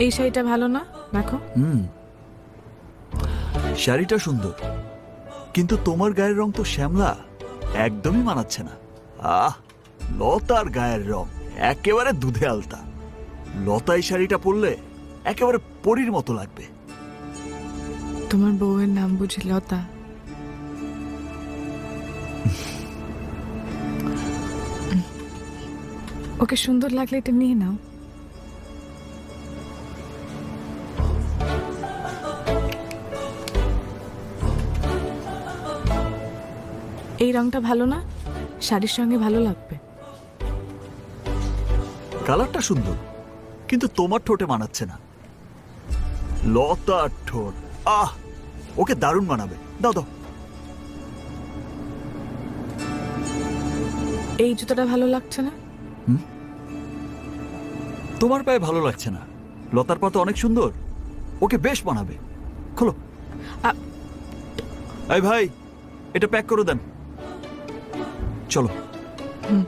এই শাড়িটা ভালো না? দেখো। হুম। শাড়িটা সুন্দর। কিন্তু তোমার গায়ের রং তো শ্যামলা। একদমই মানাচ্ছে না। আহ লতার গায়ের রং। একেবারে দুধে আলতা। লতা এই শাড়িটা পরলে একেবারে পরীর মতো লাগবে। তোমার বউয়ের নাম বুঝি লতা? ওকে সুন্দর লাগলে এটা নিয়ে নাও। এই রংটা ভালো না? শাড়ির সঙ্গে ভালো লাগবে। কালারটা সুন্দর কিন্তু তোমার ঠোঁটে মানাচ্ছে না। লতার ঠোঁট। আহ ওকে দারুণ মানাবে। দাও দাও। এই জুতোটা ভালো লাগছে না? তোমার পায়ে ভালো লাগছে না। লতার পা তো অনেক সুন্দর। ওকে বেশ মানাবে। খোলো। আ- এই ভাই এটা প্যাক করে দেন। চলো হুম